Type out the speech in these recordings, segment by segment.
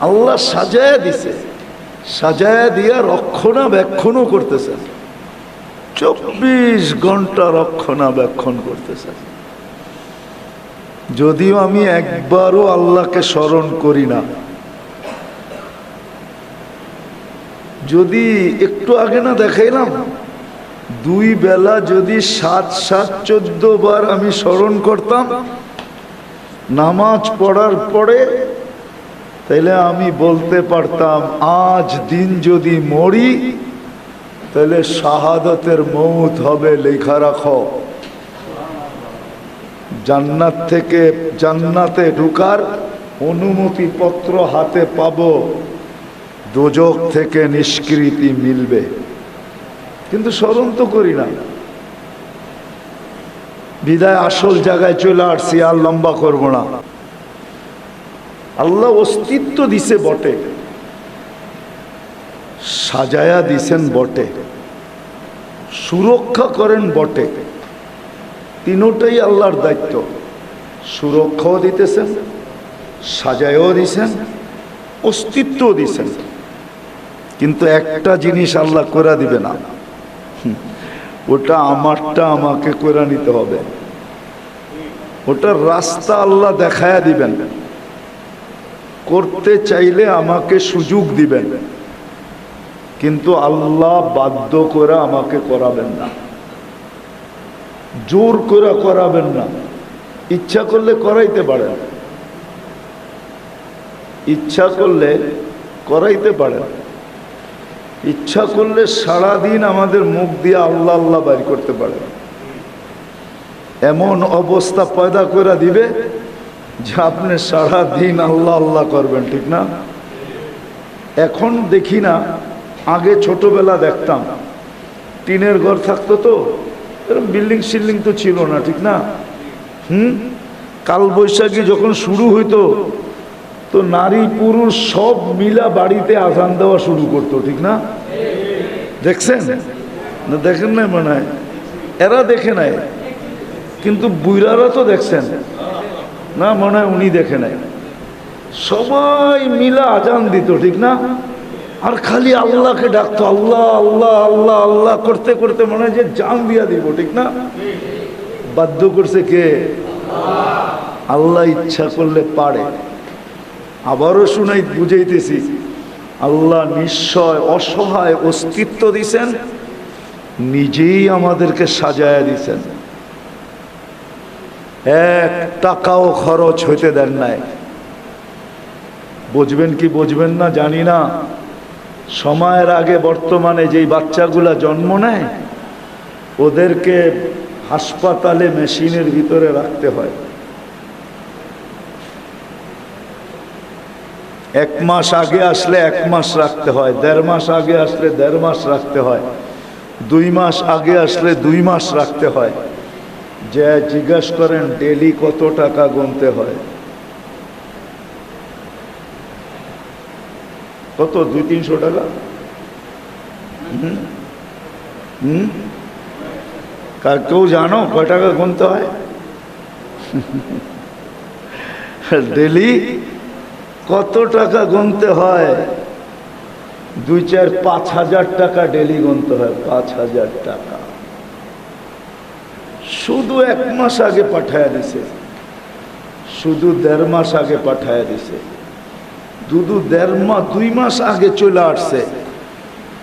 আল্লাহ সাজায় দিছে। সাজায়া দিয়া রক্ষণাবেক্ষণও করতেছেন চব্বিশ ঘণ্টা রক্ষণাবেক্ষণ করতেছেন যদিও আমি একবারও আল্লাহকে স্মরণ করি না। যদি একটু আগে না দেখাইলাম, দুই বেলা যদি সাত সাত, চোদ্দ বার আমি স্মরণ করতাম, নামাজ পড়ার পরে তাহলে আমি বলতে পারতাম, আজ দিন যদি মরি তাহলে শাহাদতের মৌত হবে, লেখা রাখো। জান্নাত থেকে জান্নাতে ঢুকার অনুমতি পত্র হাতে পাব, দোজক থেকে নিষ্কৃতি মিলবে। কিন্তু স্মরণ তো করি না। বিদায় আসল জায়গায় চলে আসছি, আর লম্বা করব না। আল্লাহ অস্তিত্ব দিছে বটে। সাজায়া দিছেন বটে। সুরক্ষা করেন বটে। তিনোটাই আল্লাহর দায়িত্ব। সুরক্ষাও দিতেছেন, সাজায়ও দিছেন, অস্তিত্বও দিছেন। কিন্তু একটা জিনিস আল্লাহ করে দিবে না। ওটা আমারটা আমাকে করে নিতে হবে। ওটার রাস্তা আল্লাহ দেখায়া দিবেন। করতে চাইলে আমাকে সুযোগ দিবেন। কিন্তু আল্লাহ বাধ্য করে আমাকে করাবেন না। জোর করে করাবেন না। ইচ্ছা করলে করাইতে পারেন। ইচ্ছা করলে করাইতে পারেন। ইচ্ছা করলে সারা দিন আমাদের মুখ দিয়ে আল্লাহ আল্লাহ বাইর করতে পারে এমন অবস্থা পয়দা করে দিবে যে আপনি সারাদিন আল্লাহ আল্লাহ করবেন, ঠিক না? এখন দেখি না, আগে ছোটবেলা দেখতাম, টিনের ঘর থাকতো তো, এরকম বিল্ডিং সিল্ডিং তো ছিল না, ঠিক না? হুম? কাল বৈশাখী যখন শুরু হইতো, তো নারী পুরুষ সব মিলা বাড়িতে আজান দেওয়া শুরু করতো, ঠিক না? দেখছেন? না দেখেন নাই মনে হয়? এরা দেখে নাই, কিন্তু বুইরারা তো দেখছেন। না মনে হয় উনি দেখে নাই। সবাই মিলা আজান দিত, ঠিক না? আর খালি আল্লাহকে ডাকতো, আল্লাহ আল্লাহ আল্লাহ আল্লাহ করতে করতে মনে হয় যে জান দিয়া দিব, ঠিক না? বাধ্য করছে কে? আল্লাহ ইচ্ছা করলে পারে। আবারও শুনাই, বুঝাইতেছি, আল্লাহ নিশ্চয় অসহায় অস্তিত্ব দিছেন, নিজেই আমাদেরকে সাজায়া দিছেন। এক টাকাও খরচ হইতে দেন নাই। বুঝবেন কি বুঝবেন না জানি না। সময়ের আগে বর্তমানে যেই বাচ্চাগুলা জন্ম নেয়, ওদেরকে হাসপাতালে মেশিনের ভিতরে রাখতে হয়। এক মাস আগে আসলে এক মাস রাখতে হয়, দেড় মাস আগে আসলে দেড় মাস রাখতে হয়, দুই মাস আগে আসলে দুই মাস রাখতে হয়। যে জিজ্ঞাসা করেন, ডেলি কত টাকা গুনতে হয়? কত? দুই তিনশো টাকা? হুম? কার কেউ জানো কয় টাকা গুনতে হয়? ডেলি কত টাকা গুনতে হয়? দুই চার পাঁচ হাজার টাকা ডেলি গুনতে হয়, পাঁচ হাজার টাকা। শুধু এক মাস আগে পাঠায় দিছে। শুধু দেড় মাস আগে পাঠায় দিছে। দুদু দেড় মাস দুই মাস আগে চলে আসছে।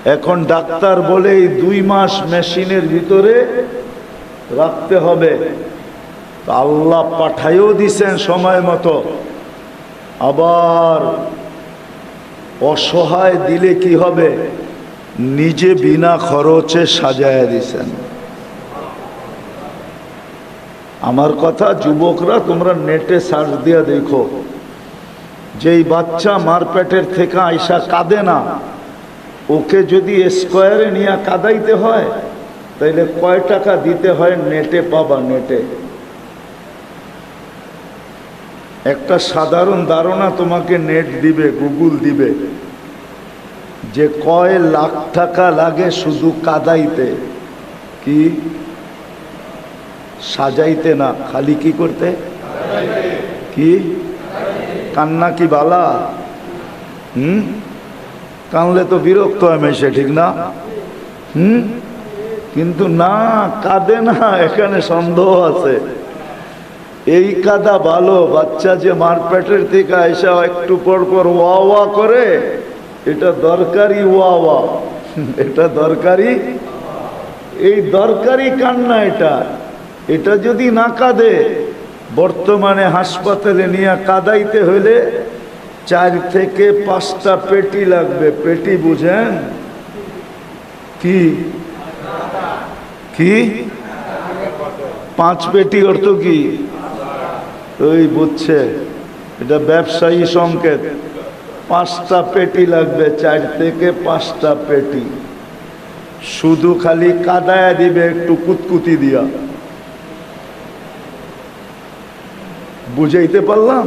এখন ডাক্তার বলে এই দুই মাস মেশিনের ভিতরে রাখতে হবে। আল্লাহ পাঠাইও দিছেন সময় মতো। আবার অসহায় দিলে কি হবে? নিজে বিনা খরচে সাজায় দিছেন। আমার কথা যুবকরা তোমরা নেটে সার্চ দিয়া দেখো। যেই বাচ্চা মার পেটের থেকে আইসা কাঁদে না, ওকে যদি স্কোয়ারে নিয়ে কাদাইতে হয়, তাইলে কয় টাকা দিতে হয় নেটে পাবা নেটে? একটা সাধারণ ধারণা তোমাকে নেট দিবে, গুগল দিবে। যে কয় লাখ টাকা লাগে শুধু কাদাইতে। কি? সাজাইতে না, খালি কি করতে? কি? কান্না কি বালা? হুম? কানলে তো বিরক্ত হয় মেশে ঠিক না? হুম? কিন্তু না, কাঁদে না, এখানে সন্দেহ আছে। এই কাদা ভালো, বাচ্চা যে মারপেটের থেকে এসে একটু পর পর ওয়া ওয়া করে, এটা দরকারি ওয়া ওয়া। এটা দরকারি? এই দরকারি কান্না এটা। এটা যদি না কাঁদে, বর্তমানে হাসপাতালে নিয়ে কাদাইতে হলে চার থেকে পাঁচটা পেটি লাগবে। পেটি বুঝেন? কি? কি? পাঁচ পেটি অর্থ কি? ওই বুঝছে, এটা ব্যবসায়ী সংকেত। পাঁচটা পেটি লাগবে, চার থেকে পাঁচটা পেটি। শুধু খালি কাদায় দিবে, একটু কুতকুতি দিয়া। বুঝাইতে পারলাম?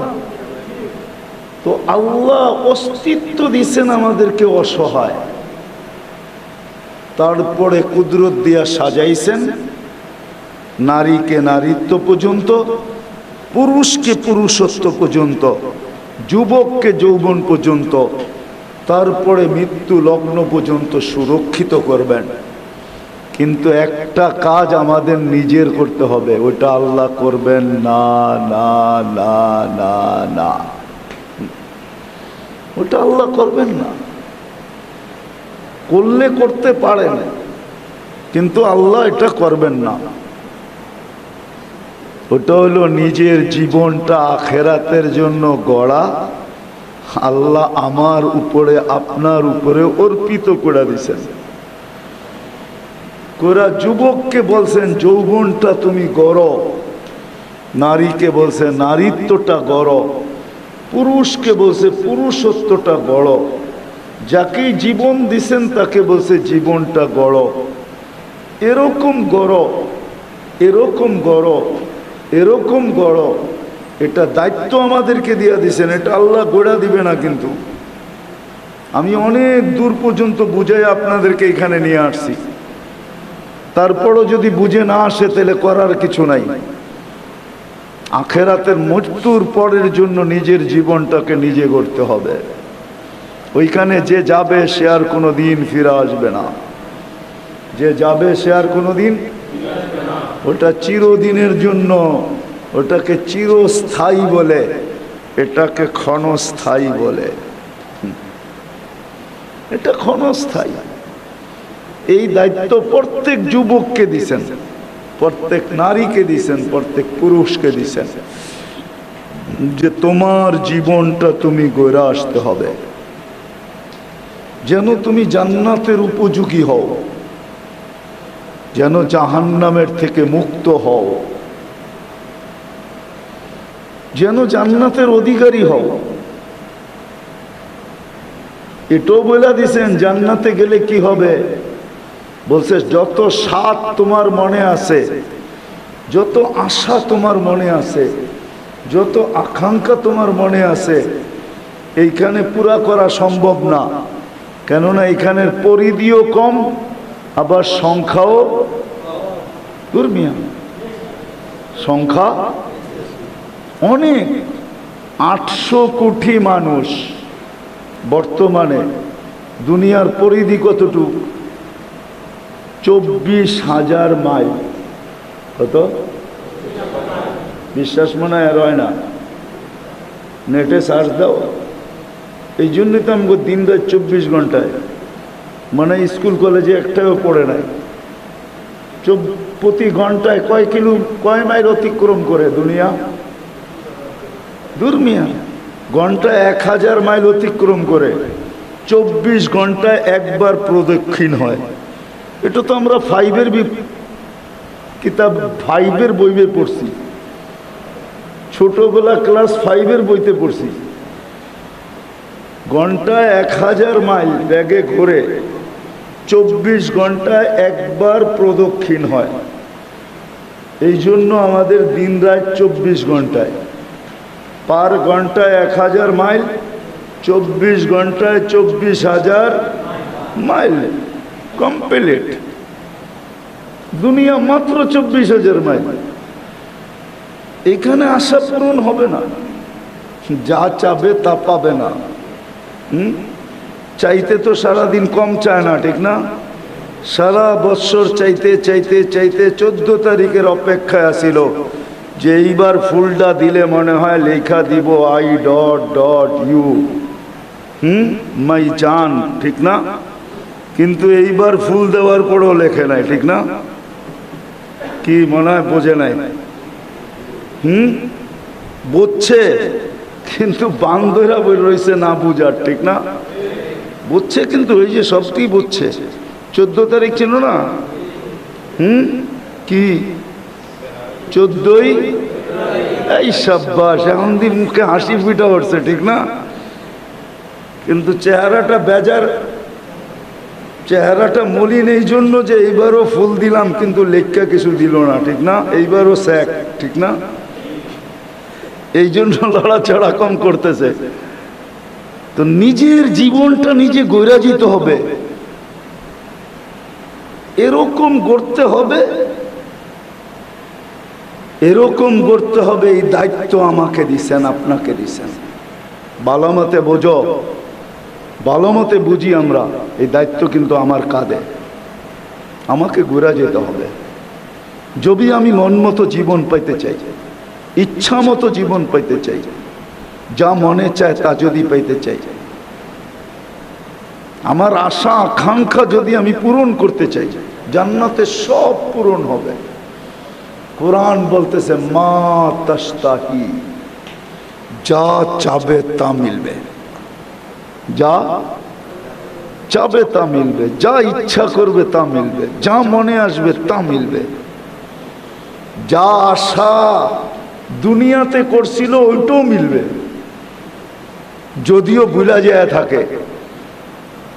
তো আল্লাহ অস্তিত্ব দিছেন আমাদেরকে অসহায়। তারপরে কুদরত দিয়া সাজাইছেন, নারীকে নারীত্ব পর্যন্ত, পুরুষকে পুরুষত্ব পর্যন্ত, যুবককে যৌবন পর্যন্ত, তারপরে মৃত্যু লগ্ন পর্যন্ত সুরক্ষিত করবেন। কিন্তু একটা কাজ আমাদের নিজের করতে হবে, ওটা আল্লাহ করবেন না না না না না। ওটা আল্লাহ করবেন না। করলে করতে পারেন কিন্তু আল্লাহ এটা করবেন না। ওটা হলো নিজের জীবনটা আখেরাতের জন্য গড়া, আল্লাহ আমার উপরে, আপনার উপরে অর্পিত করে দিছেন কোরা যুবককে বলছেন, যৌবনটা তুমি গড়। নারীকে বলছে, নারীত্বটা গড়। পুরুষকে বলছে, পুরুষত্বটা গড়। যাকেই জীবন দিছেন, তাকে বলছে, জীবনটা গড়। এরকম গড় এরকম গড় এরকম গড়। এটা দায়িত্ব আমাদেরকে দিয়ে দিছেন, এটা আল্লাহ গোড়া দিবে না কিন্তু। আমি অনেক দূর পর্যন্ত বুঝাই আপনাদেরকে এখানে নিয়ে আসছি। তারপরও যদি বুঝে না আসে, তাহলে করার কিছু নাই। আখেরাতের মৃত্যুর পরের জন্য নিজের জীবনটাকে নিজে গড়তে হবে। ওইখানে যে যাবে, সে আর কোনো দিন ফিরে আসবে না। যে যাবে, সে আর কোনো দিন ওটা চিরদিনের জন্য, ওটাকে চিরস্থায়ী বলে, এটাকে ক্ষণস্থায়ী বলে। এটা ক্ষণস্থায়ী। এই দায়িত্ব প্রত্যেক যুবককে দিছেন, প্রত্যেক নারীকে দিছেন, প্রত্যেক পুরুষকে দিছেন। যে তোমার জীবনটা তুমি গড়ে আসতে হবে। যেন তুমি জান্নাতের উপযোগী হও। যেন জাহান্নামের থেকে মুক্ত হও। যেন জান্নাতের অধিকারী হও। এটাও বলে দিছেন, জান্নাতে গেলে কি হবে? বলছে, যত স্বাদ তোমার মনে আছে, যত আশা তোমার মনে আছে, যত আকাঙ্ক্ষা তোমার মনে আছে, এইখানে পুরা করা সম্ভব না। কেননা এখানের পরিধিও কম, আবার সংখ্যাও সংখ্যা অনেক, আটশো কোটি মানুষ বর্তমানে দুনিয়ার পরিধি কতটুক? চব্বিশ হাজার মাইল। কত? বিশ্বাস মনে হয় আর হয় না। নেটে সার্চ দাও। এই জন্যই তো আমাকে দিন রাত চব্বিশ ঘন্টায়। মানে স্কুল, কলেজে একটাও পড়ে নাই। প্রতি ঘন্টায় কয় কিলো, কয় মাইল অতিক্রম করে দুনিয়া? দুর্মিয়া ঘন্টায় এক হাজার মাইল অতিক্রম করে। চব্বিশ ঘন্টায় একবার প্রদক্ষিণ হয়। এটা তো আমরা ফাইভের কিতাব ফাইভের বইবে পড়ছি। ছোটবেলা ক্লাস ফাইভের বইতে পড়ছি। ঘন্টায় এক হাজার মাইল ব্যাগে ঘুরে চব্বিশ ঘন্টায় একবার প্রদক্ষিণ হয়। এই জন্য আমাদের দিন রাত চব্বিশ ঘন্টায়। পার ঘন্টায় এক হাজার মাইল, চব্বিশ ঘন্টায় চব্বিশ হাজার মাইল। কমপ্লিট দুনিয়া মাত্র চব্বিশ হাজার মাইল। এখানে আশা পূরণ হবে না। যা চাবে তা পাবে না। হুম? চাইতে তো সারাদিন কম চায় না, ঠিক না? সারা বৎসর চাইতে চাইতে চাইতে চোদ্দ তারিখের অপেক্ষায় আসিল। যে এইবার ফুলটা দিলে মনে হয় লেখা দিব আই ডট ডট ইউ হুম? মাই জান, ঠিক না? কিন্তু এইবার ফুল দেওয়ার পরেও লেখে নাই, ঠিক না? কি মনে হয় বোঝে নাই? হুম? বুঝছে, কিন্তু বান্ধরা বই রয়েছে না বুঝার, ঠিক না? বুঝছে, কিন্তু ওই যে সবটি বুঝছে, চোদ্দ তারিখ ছিল না? হুম? কি? চোদ্দই? এই সাব্বাস, এখন দিন মুখে হাসি ফুটা উঠছে ঠিক না? কিন্তু চেহারাটা বেজার চেহারাটা মলিন এই জন্য যে এইবারও ফুল দিলাম, কিন্তু লেখা কিছু দিল না, ঠিক না? এইবারও স্যাক, ঠিক না? এই জন্য লড়াচড়া কম করতেছে। তো নিজের জীবনটা নিজে গৈরাজিত হবে। এরকম করতে হবে। এরকম করতে হবে, এই দায়িত্ব আমাকে দিছেন, আপনাকে দিছেন। ভালো মতে বোঝো। ভালো মতে বুঝি আমরা, এই দায়িত্ব কিন্তু আমার কাঁধে। আমাকে ঘুরা যেতে হবে। যদি আমি মন মতো জীবন পাইতে চাই, ইচ্ছা মতো জীবন পাইতে চাই, যা মনে চায় তা যদি পাইতে চাই, আমার আশা, আকাঙ্ক্ষা যদি আমি পূরণ করতে চাই, জান্নাতে সব পূরণ হবে। কোরআন বলতেছে, মা তাস্তাহি যা চাবে তা মিলবে। যা চাবে তা মিলবে, যা ইচ্ছা করবে তা মিলবে, যা মনে আসবে তা মিলবে। যা আশা দুনিয়াতে করছিল ওইটাও মিলবে। যদিও ভুলা যায় থাকে,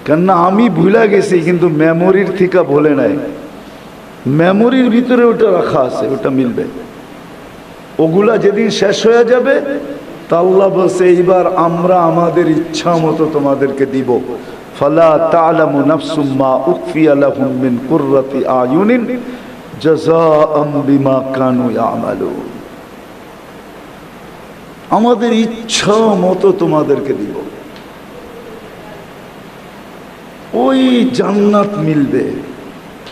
কেননা আমি ভুলা গেছি, কিন্তু মেমোরির থেকে বলে নাই। মেমোরির ভিতরে ওটা রাখা আছে, ওটা মিলবে। ওগুলা যেদিন শেষ হয়ে যাবে তা আল্লাহ বলছে, এইবার আমরা আমাদের ইচ্ছা মতো তোমাদেরকে দিব। ফালা তালামু নাফসুম্মা উকফিয়া লাহুম মিন কুররাতি আয়ুনিন জাযাআম বিমা কানু ইয়ামালুন। আমাদের ইচ্ছা মতো তোমাদেরকে দিব। ওই জান্নাত মিলবে,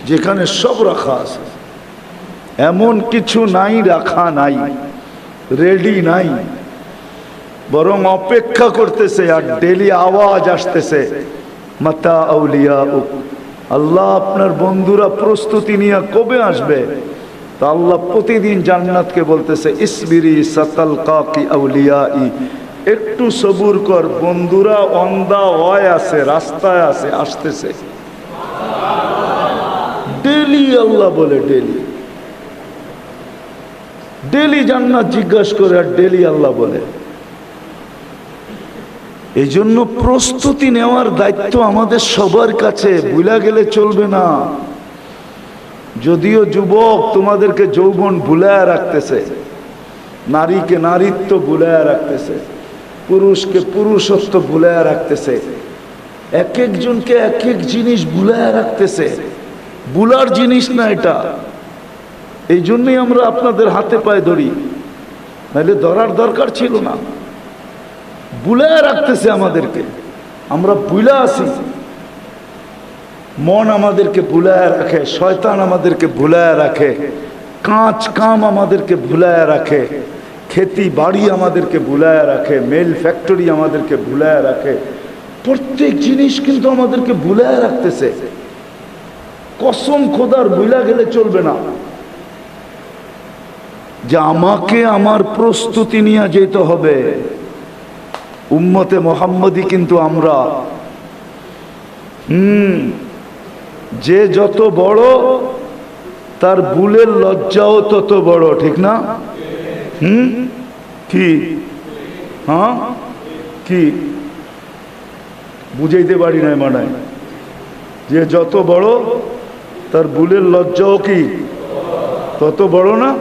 যেখানে সব রাখা আছে। এমন কিছু নাই, রাখা নাই, রেডি নাই। বরং অপেক্ষা করতেছে আর ডেলি আওয়াজ আসতেছে। মাতা আউলিয়া উক আল্লাহ আপনার বন্ধুরা প্রস্তুতি নিয়ে কবে আসবে? তা আল্লাহ প্রতিদিন জান্নাতকে বলতেছে, ইসবিরি সাতাল কাকি আউলিয়া ই একটু সবুর কর, বন্ধুরা অন্দা হয় আছে, রাস্তায় আছে, আসতেছে। ডেলি আল্লাহ বলে ডেলি ডেলি জান্নাত জিজ্ঞাসা করে আর ডেলি আল্লাহ বলে। এই জন্য প্রস্তুতি নেওয়ার দায়িত্ব আমাদের সবার কাছে। ভুলা গেলে চলবে না। যদিও যুবক তোমাদেরকে যৌবন ভুলায় রাখতেছে, নারীকে নারীত্ব ভুলায় রাখতেছে, পুরুষকে পুরুষত্ব ভুলায় রাখতেছে এক একজনকে এক এক জিনিস ভুলায় রাখতেছে। বুলার জিনিস না এটা। এই জন্যই আমরা আপনাদের হাতে পায়ে ধরি। নাহলে ধরার দরকার ছিল না। বুলায় রাখতেছে আমাদেরকে। আমরা বুলা আসি মন আমাদেরকে ভুলায় রাখে, শয়তান আমাদেরকে ভুলায় রাখে, কাঁচ কাম আমাদেরকে ভুলায় রাখে, খেতি বাড়ি আমাদেরকে ভুলায় রাখে, মেল ফ্যাক্টরি আমাদেরকে ভুলায় রাখে, প্রত্যেক জিনিস কিন্তু আমাদেরকে ভুলায় রাখতেছে। কসম খোদার ভুলা গেলে চলবে না। যে আমাকে আমার প্রস্তুতি নিয়ে যেতে হবে। উম্মতে মোহাম্মদী কিন্তু আমরা। হুম, যে যত বড়, তার বুলের লজ্জাও তত বড়, ঠিক না? হুম, কি? হ্যাঁ? কি? বুঝাইতে পারি নাই মানে যে যত বড়, তার বুলের লজ্জাও কি? তত বড় না?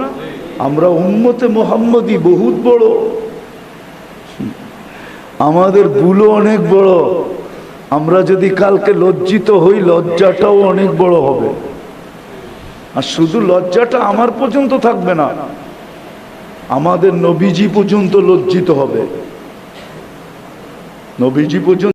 আমরা উম্মতে মোহাম্মদী বহুত বড়। আমাদের ভুলও অনেক বড়। আমরা যদি কালকে লজ্জিত হই, লজ্জাটাও অনেক বড় হবে। আর শুধু লজ্জাটা আমার পর্যন্ত থাকবে না, আমাদের নবীজি পর্যন্ত লজ্জিত হবে। নবীজি পর্যন্ত